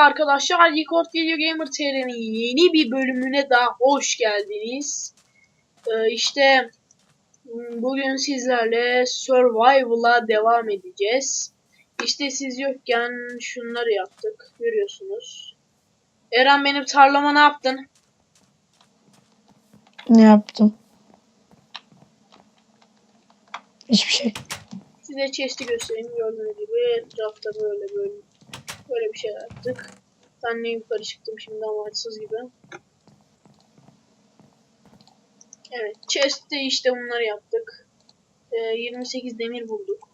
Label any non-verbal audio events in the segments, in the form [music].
arkadaşlar. Record Video Gamer TR'nin yeni bir bölümüne daha hoş geldiniz. Ee, işte m, bugün sizlerle Survival'a devam edeceğiz. İşte siz yokken şunları yaptık. Görüyorsunuz. Eren benim tarlama ne yaptın? Ne yaptım? Hiçbir şey. Size chest'i göstereyim. Gördüğünüz gibi etrafta böyle böyle böyle bir şey yaptık. Ben ne yukarı çıktım şimdi amaçsız gibi. Evet, chest'te işte bunları yaptık. Ee, 28 demir bulduk.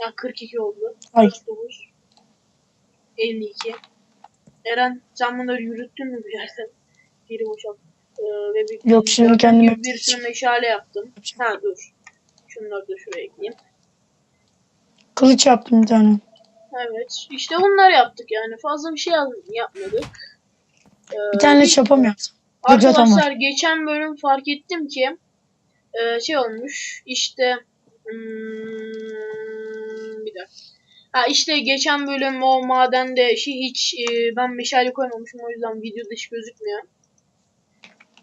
Ya 42 oldu. Ay. 49. 52. Eren sen bunları yürüttün mü bir yerden? Geri boşalt. Ee, ve bir, Yok, şimdi gördüğün kendim gibi bir sürü meşale yaptım. Ha dur. Şunları da şuraya ekleyeyim. Kılıç yaptım bir tane. Evet. işte bunlar yaptık yani. Fazla bir şey yap- yapmadık. Ee, Bir tane çapam yaptım. Arkadaşlar geçen bölüm fark ettim ki e, şey olmuş işte hmm, bir dakika. Ha işte geçen bölüm o madende şey hiç e, ben meşale koymamışım o yüzden video dışı gözükmüyor.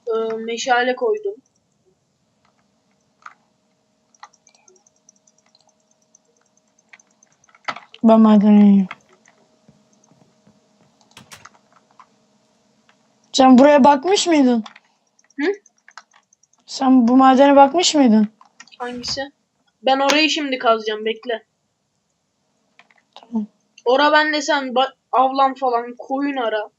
E, meşale koydum. Ben iniyorum. Sen buraya bakmış mıydın? Hı? Sen bu madene bakmış mıydın? Hangisi? Ben orayı şimdi kazacağım bekle. Tamam. Ora ben de sen avlan falan koyun ara.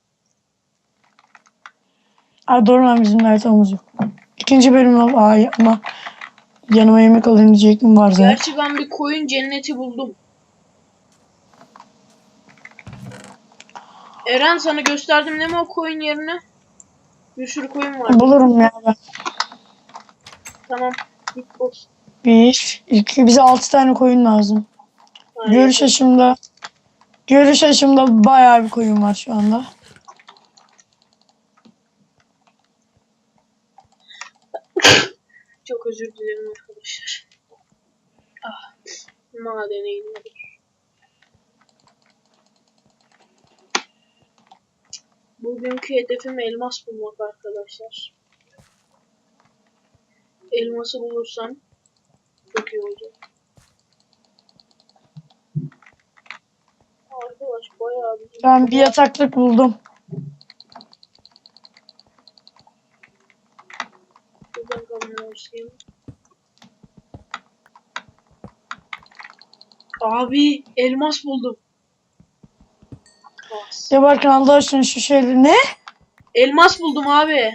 Aa, doğru lan bizim haritamız yok. İkinci bölüm al. Ay ama yanıma yemek alayım diyecektim var zaten. Gerçi ben bir koyun cenneti buldum. Eren sana gösterdim değil mi o koyun yerine? Bir sürü koyun var. Bulurum ya ben. Tamam. Git bul. Bir, iki, bize altı tane koyun lazım. Aynen. Görüş açımda Görüş açımda bayağı bir koyun var şu anda. Çok özür dilerim arkadaşlar. Ah. Madene inmedim. Bugünkü hedefim elmas bulmak arkadaşlar. Elması bulursam çok iyi olacak. Arkadaş bayağı bir... Ben bir yataklık buldum. Buradan başlayayım. Abi elmas buldum. Ya Barkın Allah aşkına şu şeyleri ne? Elmas buldum abi.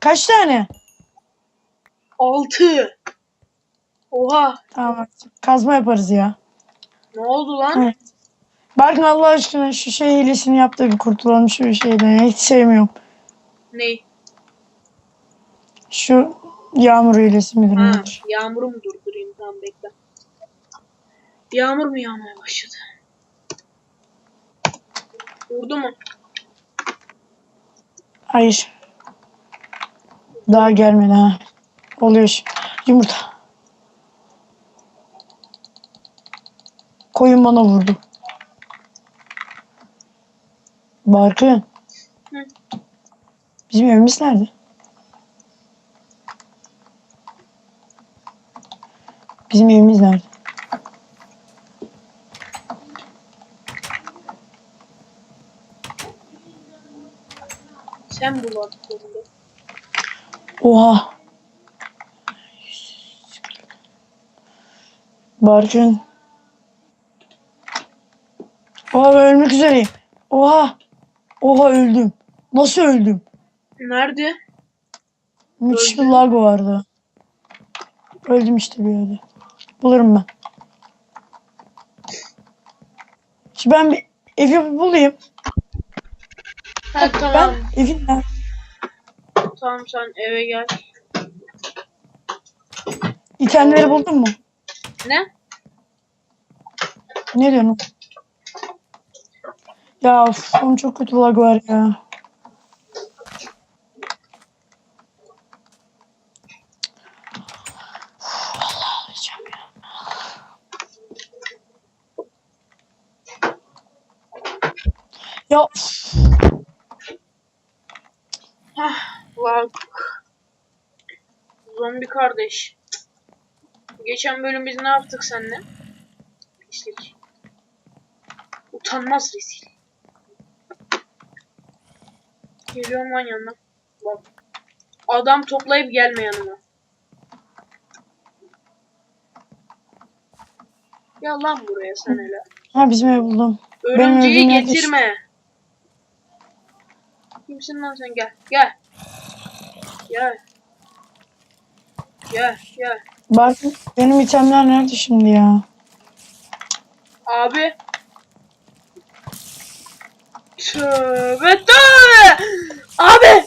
Kaç tane? 6. Oha. Tamam kazma yaparız ya. Ne oldu lan? Evet. Barkın Allah aşkına şu şey hilesini yap da bir kurtulalım şu şeyden. Hiç sevmiyorum. Ney? Şu yağmur hilesi midir Ha, nedir? yağmuru mu durdurayım? Tamam bekle. Yağmur mu yağmaya başladı? Vurdu mu? Hayır. Daha gelmedi ha. Oluyor. Yumurta. Koyun bana vurdu. Barkın. Hı. Bizim evimiz nerede? Bizim evimiz nerede? Sen bul. Oha. Barkın. Oha ben ölmek üzereyim. Oha. Oha öldüm. Nasıl öldüm? Nerede? Müthiş bir lag vardı. Öldüm işte bir yerde. Bulurum ben. Şimdi ben bir ev yapıp bulayım. Ha tamam. Ben evin nerede? Tamam sen eve gel. İtemleri buldun mu? Ne? Ne diyorsun? Ya of, çok kötü lag var ya. Uf, Vallahi ağlayacağım ya. Ya üf, Hah, lag. Zombi kardeş. Geçen bölüm biz ne yaptık seninle? Pislik. Utanmaz rezil. Geliyorum lan yanına. Bak. Adam toplayıp gelme yanıma. Ya lan buraya sen hele. ha bizim ev buldum. Örümceği getirme. Kimsin lan sen? Gel. Gel. Gel. Gel. Gel. Bak benim itemler nerede şimdi ya? Abi. Tövbe tövbe. Abi.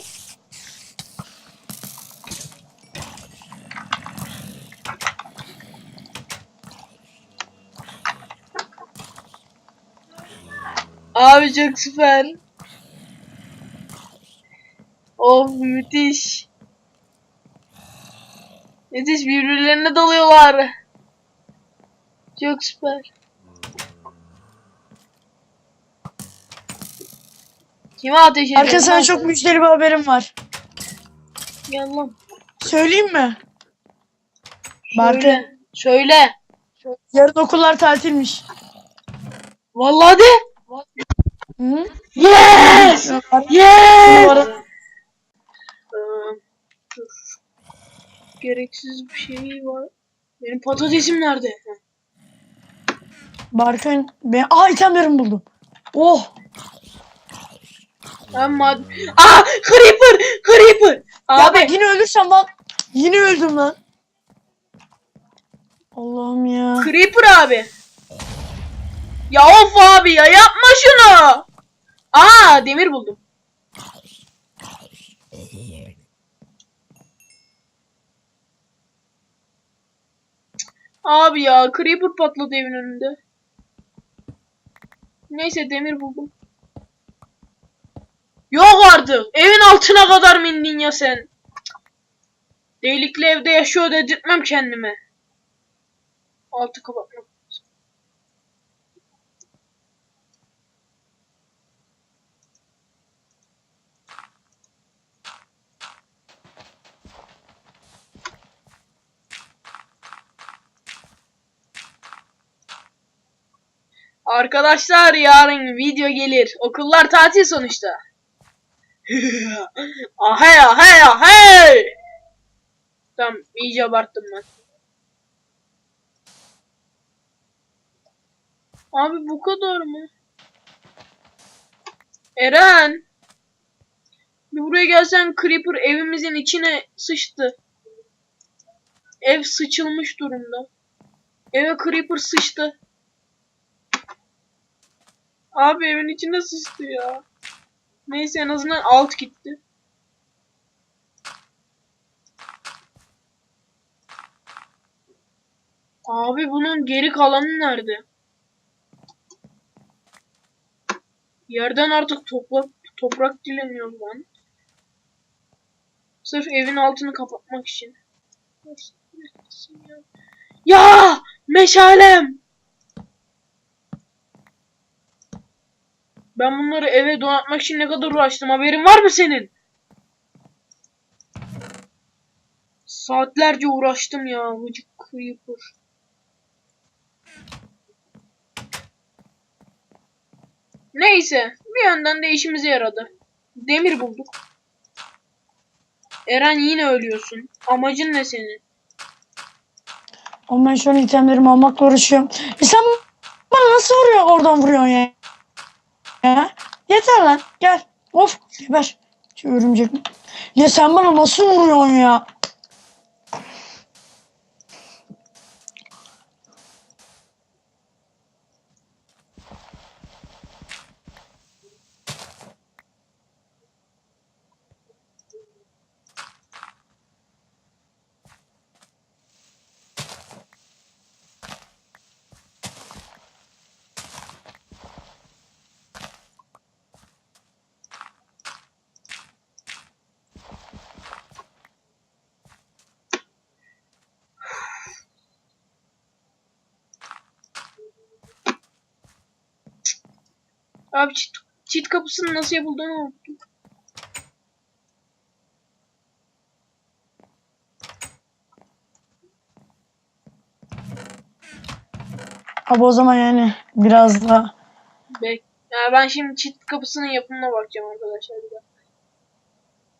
Abi çok süper. Of müthiş. Müthiş birbirlerine dalıyorlar. Çok süper. Kime ateş ediyorsun? Arka sana çok müjdeli bir haberim var. Gel lan. Söyleyeyim mi? Söyle. Söyle. Yarın okullar tatilmiş. Vallahi de. Hı? Yes! Yes! Ee, dur. Gereksiz bir şey var. Benim patatesim nerede? Barkın ben aa itemlerimi buldum. Oh! Ben mad... Aa! Creeper! Creeper! Ya Abi! bak yine ölürsem lan. Yine öldüm lan. Allah'ım ya. Creeper abi! Ya of abi ya yapma şunu! Aa demir buldum. Abi ya creeper patladı evin önünde. Neyse demir buldum. Yok artık. Evin altına kadar mı ya sen? Delikli evde yaşıyor dedirtmem kendime. Altı kapatmak. Arkadaşlar yarın video gelir. Okullar tatil sonuçta. [laughs] ahey ahey ahey. Tamam iyice abarttım ben. Abi bu kadar mı? Eren. Bir buraya gelsen Creeper evimizin içine sıçtı. Ev sıçılmış durumda. Eve Creeper sıçtı. Abi evin içine sıçtı ya. Neyse en azından alt gitti. Abi bunun geri kalanı nerede? Yerden artık toprak toprak dileniyor lan. Sırf evin altını kapatmak için. Ya meşalem. Ben bunları eve donatmak için ne kadar uğraştım haberin var mı senin? Saatlerce uğraştım ya vıcık creeper. Neyse bir yönden de işimize yaradı. Demir bulduk. Eren yine ölüyorsun. Amacın ne senin? Ama ben şu an itemlerimi almakla uğraşıyorum. E sen bana nasıl vuruyor oradan vuruyorsun ya? Ya? Yeter lan gel. Of geber. Şu örümcek. Ya sen bana nasıl vuruyorsun ya? Abi çit- çit kapısının nasıl yapıldığını unuttum. Abi o zaman yani biraz da Bek. Ya ben şimdi çit kapısının yapımına bakacağım arkadaşlar bir dakika.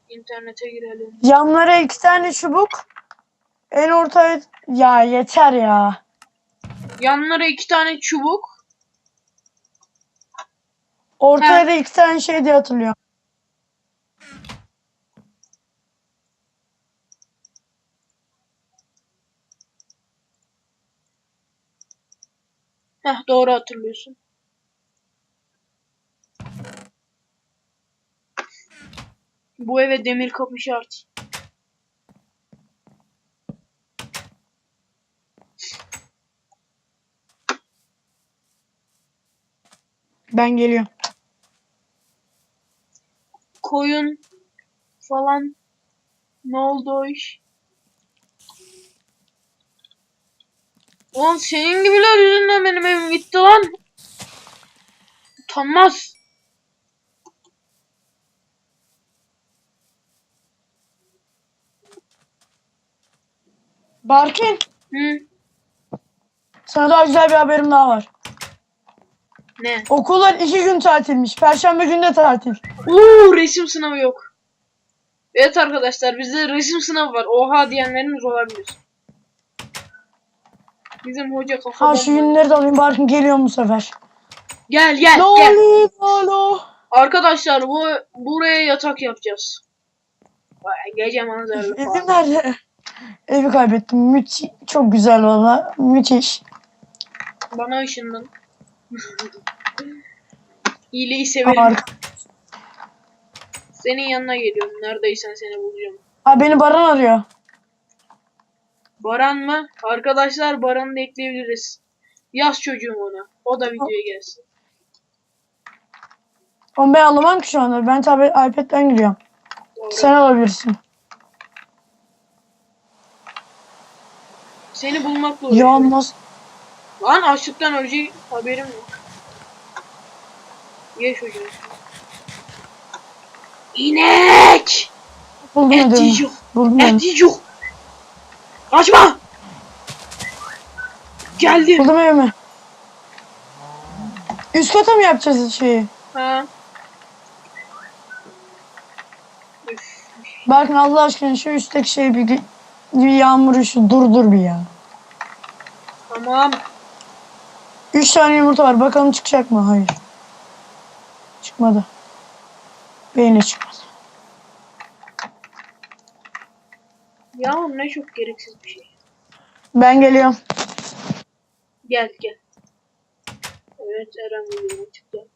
İnternete girelim. yanlara iki tane çubuk. En ortaya ya yeter ya. Yanlara iki tane çubuk. Ortaya da iki tane şey diye hatırlıyorum. Heh doğru hatırlıyorsun. Bu eve demir kapı şart. Ben geliyorum. Koyun falan. Ne oldu o iş? Ulan senin gibiler yüzünden benim evim gitti lan. Utanmaz. Barkin Hı? sana daha güzel bir haberim daha var. Ne? Okullar iki gün tatilmiş. Perşembe günü de tatil. Oo resim sınavı yok. Evet arkadaşlar bizde resim sınavı var. Oha diyenleriniz olabilir. Bizim hoca Ha kafadan. şu günleri de alayım Barkin geliyorum bu sefer. Gel gel Ne gel. alo? Arkadaşlar bu buraya yatak yapacağız. Vay, Gece manzaralı Evim falan. nerede? Evi kaybettim. Müthiş. Çok güzel valla. Müthiş. Bana ışındın. İyiliği severim. Harika. Senin yanına geliyorum. Neredeysen seni bulacağım. Ha beni Baran arıyor. Baran mı? Arkadaşlar Baran'ı da ekleyebiliriz. Yaz çocuğum ona. O da videoya gelsin. Ama ben alamam ki şu anda. Ben tabi iPad'den giriyorum. Doğru. Sen alabilirsin. Seni bulmakla uğraşıyorum. nasıl? Lan açlıktan ölecek haberim yok. Ye çocuğum. İnek! Buldum Et ödevimi. yiyecek. Buldum Et evimi. yiyecek. Kaçma! Geldim. Buldum evimi. Üst kata mı yapacağız şeyi? Ha. Üf. Barkin Allah aşkına şu üstteki şey bir, bir yağmuru şu durdur bir ya. Tamam. Üç tane yumurta var. Bakalım çıkacak mı? Hayır. Çıkmadı. Beyni çıkmadı. Ya ne çok gereksiz bir şey. Ben geliyorum. Gel gel. Evet Eren videomu çıktı.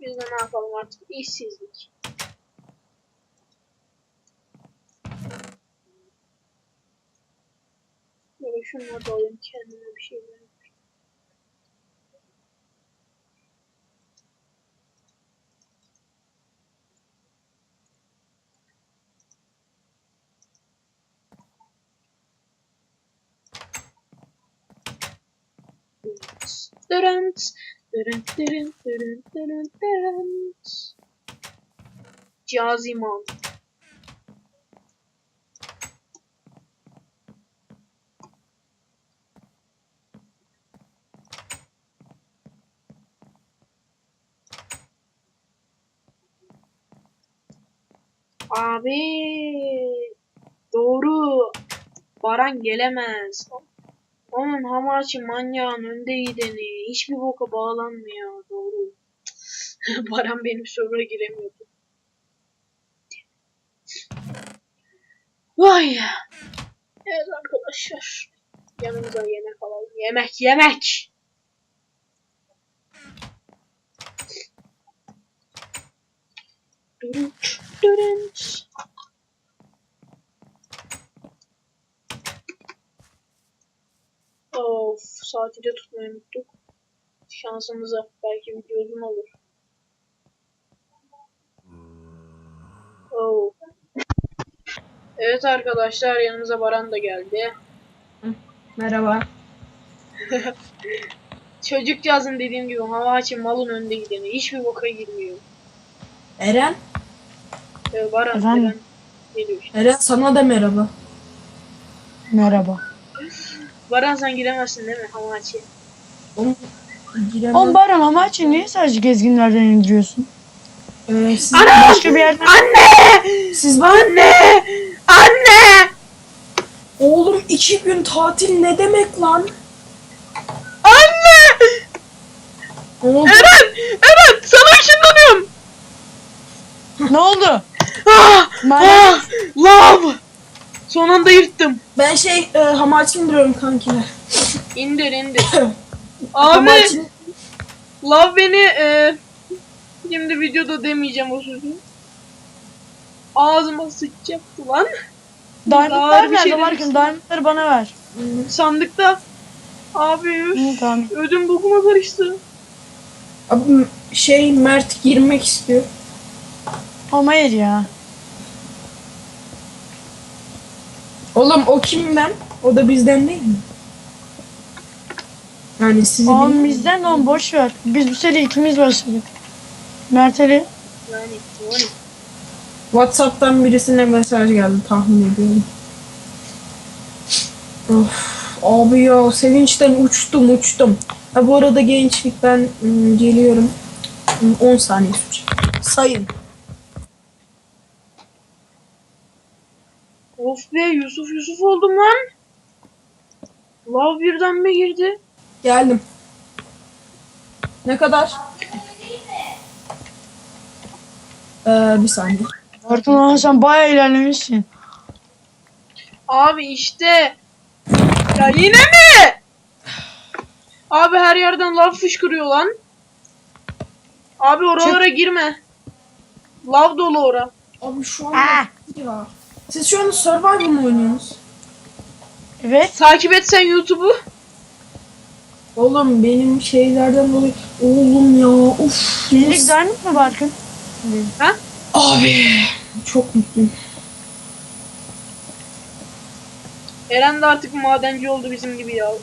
Biz de ne yapalım artık? İşsizlik. Böyle şunları da alayım kendime bir şey verin. Dırınt. Caziman. Abi doğru. Baran gelemez. Onun hamachi manyağın önde gideni. Hiçbir boka bağlanmıyor. Doğru. [laughs] Baran benim server'a giremiyordu. Vay ya. Evet arkadaşlar. Yanımıza yemek alalım. Yemek yemek. Durunç, durunç. Of, saati de tutmayı unuttuk. Şansımıza belki video uzun olur. Oh. Evet arkadaşlar yanımıza Baran da geldi. Merhaba. [laughs] Çocukcağızın dediğim gibi hava açın malın önde gideni. Hiçbir boka girmiyor. Eren. Ee, Baran? Eren geliyor işte. Eren sana da merhaba. Merhaba. Baran sen giremezsin değil mi Hamachi? Oğlum giremem. Oğlum Baran amaçı niye sadece gezginlerden indiriyorsun? Ee, siz, Başka bir yerden... Anne! siz ben Anne! Anne! Oğlum iki gün tatil ne demek lan? Anne! Ne oldu? Eren! Eren! Sana ışınlanıyorum! ne oldu? Ah! Ah! Love! Son anda yırttım. Ben şey e, hamaçı indiriyorum kankiler. İndir indir. [laughs] Abi! Hamaçı Love beni e, şimdi videoda demeyeceğim o sözü. Ağzıma sıçacaktı lan. Diamondlar şey nerede Barkın? demişsin. Diamondları bana ver. Sandıkta. Abi üf, tamam. ödüm bokuma karıştı. Abi şey Mert girmek istiyor. Ama hayır ya. Oğlum o kimden? O da bizden değil mi? Yani sizi Oğlum bilmiyorum. bizden de oğlum boş ver. Biz bu sene ikimiz başladık. Mert Ali. Whatsapp'tan birisine mesaj geldi tahmin ediyorum. Of, abi ya sevinçten uçtum uçtum. Ha bu arada gençlik ben ım, geliyorum. Im, 10 saniye sürecek. Sayın. Of be Yusuf Yusuf oldum lan. Love birden mi girdi? Geldim. Ne kadar? Ee, bir saniye. Barkın ama sen bayağı ilerlemişsin. Abi işte. Ya yine mi? Abi her yerden lav fışkırıyor lan. Abi oralara girme. Lav dolu ora. Abi şu anda Ah. ya. Siz şu anda Survivor mu oynuyorsunuz? Evet. Takip et sen YouTube'u. Oğlum benim şeylerden dolayı oğlum ya uf. Birlik nasıl- Diamond mı Barkın? Ha? Abi çok mutluyum. Eren de artık madenci oldu bizim gibi ya. Hı.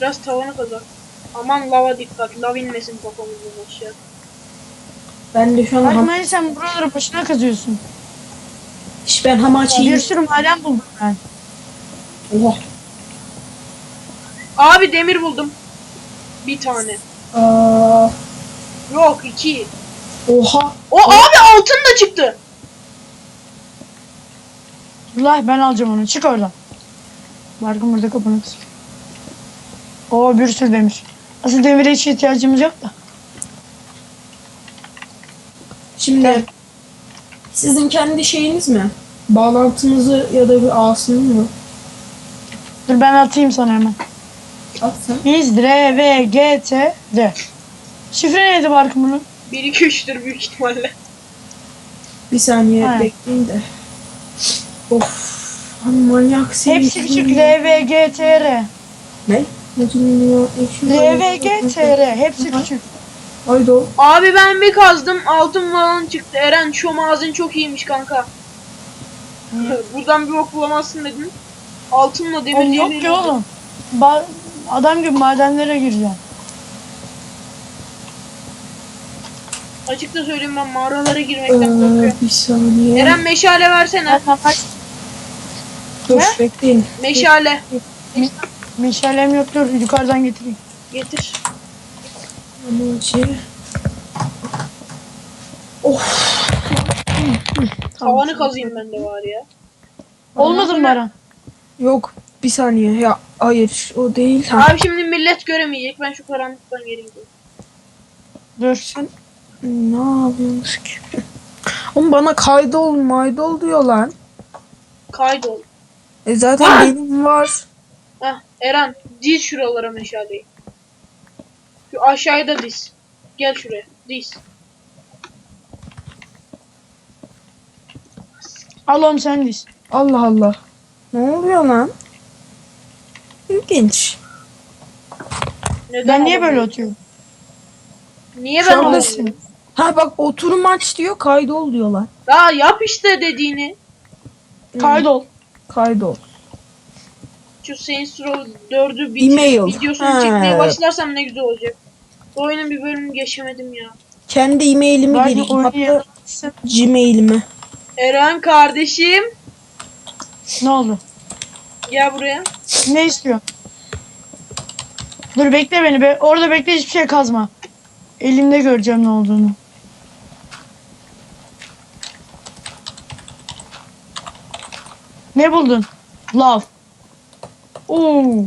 Biraz tavanı kazak. Aman lava dikkat. Lav inmesin kafamızdan aşağı. Ben de şu an ham- hani sen buraları başına kazıyorsun. Şş, ben hamaçıyım. Bir sürü maden buldum ben. Oha. Abi demir buldum. Bir tane. Aa, Yok iki. oha. O abi altın da çıktı. Allah ben alacağım onu. Çık oradan. Barkın burada kapını kız. Oo bir sürü demir. Aslında demire hiç ihtiyacımız yok da. Şimdi sizin kendi şeyiniz mi? Bağlantınızı ya da bir ağsınız mı? Dur ben atayım sana hemen. At sen. Biz R, V, G, T, D. Şifre neydi Barkın bunun? 1 2 3'tür büyük ihtimalle. Bir saniye Ha. bekleyin de. Of. Hani manyak seni. Hepsi küçük. L, V, G, T, R. Ne? Ne dinliyor? Ekşi L, V, G, T, R. Hepsi küçük. Haydi o. Abi ben bir kazdım altın falan çıktı. Eren şu mağazin çok iyiymiş kanka. [laughs] Buradan bir ok bulamazsın dedin. Altınla demir Oğlum yok ki oğlum. Ba adam gibi madenlere gireceğim. Açıkça söyleyeyim ben mağaralara girmekten Ee, korkuyorum. bir saniye. Eren meşale versene. Dur Ne? bekleyin. Meşale. meşalem yok dur yukarıdan getireyim. Getir. Hamaçı. Of. Tavanı kazayım ben de var ya. Olmadı mı Baran? Yok bir saniye ya hayır o değil. Ha. Abi şimdi millet göremeyecek. Ben şu karanlıktan geri gidiyorum. Dur. Sen ne yapıyorsunuz ki? Oğlum bana kaydol maydol diyor lan. Kaydol. E zaten Ha! benim var. Heh Eren diz şuralara meşaleyi. Aşağıda diz. Gel şuraya. Diz. Al oğlum sen diz. Allah Allah. Ne oluyor lan? İlginç. Neden Ben niye böyle atıyorum? Niye ben alamıyorum? Ha bak oturum aç diyor kaydol diyorlar. Daha yap işte dediğini. Kaydol. Kaydol. Şu Saints Row 4'ü bitir, videosunu Ha. çekmeye başlarsam ne güzel olacak. Bu oyunun bir bölümünü geçemedim ya. Kendi e-mailimi Belki gireyim. Hatta yaratırsın. Gmail'imi. Eren kardeşim Ne oldu? gel buraya. Ne istiyor? Dur bekle beni be. Orada bekle hiçbir şey kazma. Elimde göreceğim ne olduğunu. Ne buldun? Love. Oo.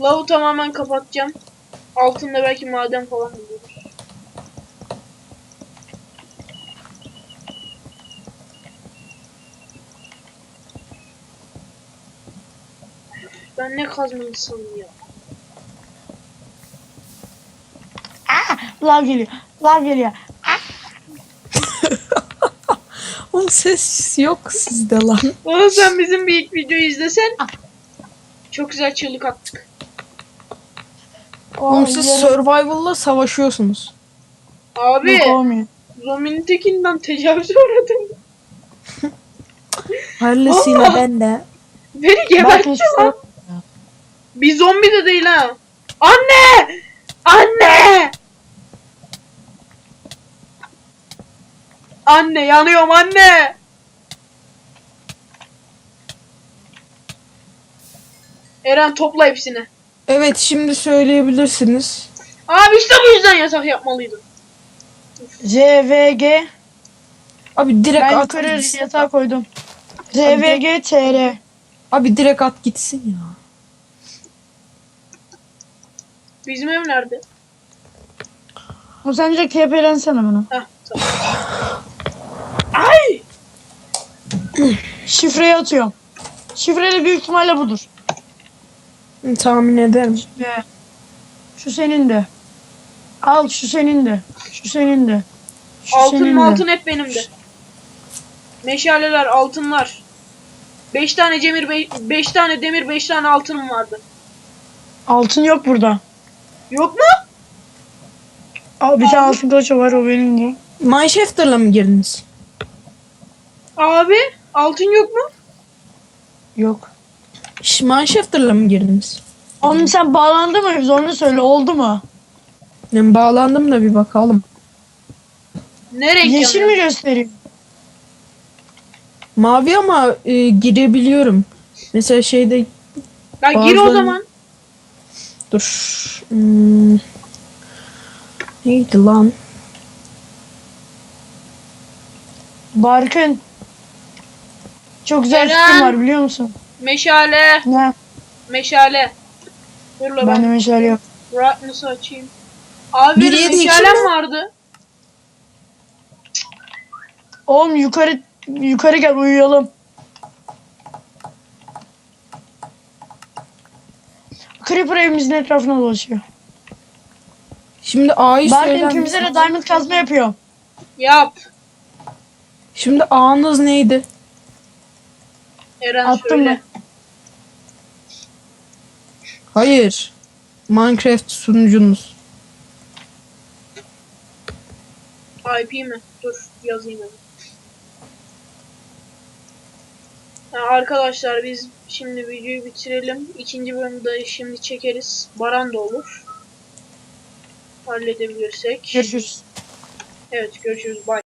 Lavı tamamen kapatacağım. Altında belki maden falan buluruz. Ben ne kazmalısam ya. Love geliyor. Love geliyor. [laughs] Oğlum ses yok sizde lan. Oğlum sen bizim bir ilk videoyu izlesen. Çok güzel çığlık attık. Oğlum siz survival'la savaşıyorsunuz. Abi Yok olmuyor. zombinin tekinden tecavüze uğradım. [laughs] Hayırlısıyla ben de. Beni gebertti lan. Bir zombi de değil ha. Anne! Anne! Anne yanıyorum anne! Eren topla hepsini. Evet şimdi söyleyebilirsiniz. Abi işte bu yüzden yasak yapmalıydım. ZVG. Abi direkt Ben at yukarı gitsin. yatağa koydum. ZVG TR. Abi direkt at gitsin ya. Bizim ev nerede? O sen direkt TP'lensene bana. Heh tamam. Ay! Şifreyi atıyorum. Şifre de büyük ihtimalle budur. Tahmin ederim. Ve şu senin de. Al şu senin de. Şu senin de. Şu Altın senin mı de. altın hep benim de. Meşaleler, altınlar. 5 tane demir, 5 tane demir, 5 tane altınım vardı. Altın yok burada. Yok mu? Al bir tane altın kılıç var o benim de. Mineshifter'la mı girdiniz? Abi, altın yok mu? Yok. Mineshifter'la mı girdiniz? Oğlum sen bağlandı mı? Bize onu söyle oldu mu? Ben bağlandım da bir bakalım. Ne renk Yeşil yanıyor? mi gösteriyor? Mavi ama e, girebiliyorum. Mesela şeyde Ya gir o zaman. dur. Hmm. Neydi lan? Barkın. Çok güzel Eren. fikrim var biliyor musun? Meşale, Ne? meşale. Dur la Ben de ben meşale yok. brightness'ı açayım. Abi Bir benim yedi iki meşalem mi? vardı. Oğlum yukarı yukarı gel uyuyalım. Creeper evimizin etrafına dolaşıyor. Şimdi A'yı Barkın söyler ikimize de diamond kazma yapıyor. Yap. Şimdi A'nız neydi? Eren Attım söyle. mı? Hayır. Minecraft sunucunuz. IP mi? Dur yazayım hemen. Arkadaşlar biz şimdi videoyu bitirelim. İkinci bölümde şimdi çekeriz. Baran da olur. Halledebilirsek. Görüşürüz. Evet görüşürüz. Bye.